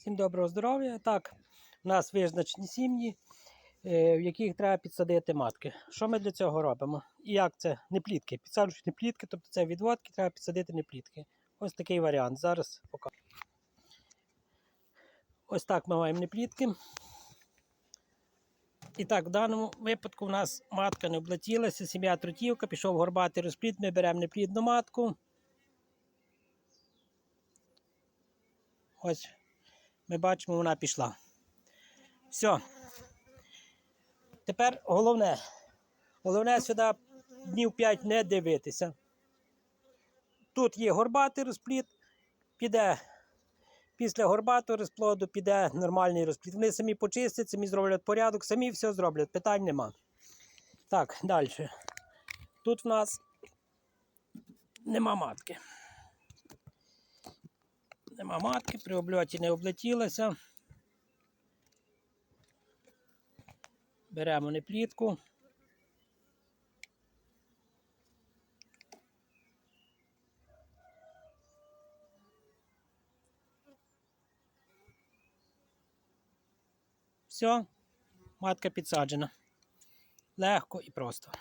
Всім доброго здоров'я. Так, у нас визначені сім'ї, е, в яких треба підсадити матки. Що ми для цього робимо? І як це? Не плітки. Підсаджують не плітки, тобто це відводки, треба підсадити не плітки. Ось такий варіант. Зараз покажу. Ось так ми маємо неплітки. І так, в даному випадку в нас матка не облетілася, сім'я трутівка, пішов горбатий розплід, ми беремо неплідну матку. Ось ми бачимо, вона пішла. Все. Тепер головне. Головне сюди днів 5 не дивитися. Тут є горбатий розплід, піде після горбатого розплоду піде нормальний розплід. Вони самі почистять, самі зроблять порядок, самі все зроблять, питань нема. Так, далі. Тут в нас нема матки. Нема матки, при обльоті не облетілася. Беремо неплітку. Все, матка підсаджена. Легко і просто.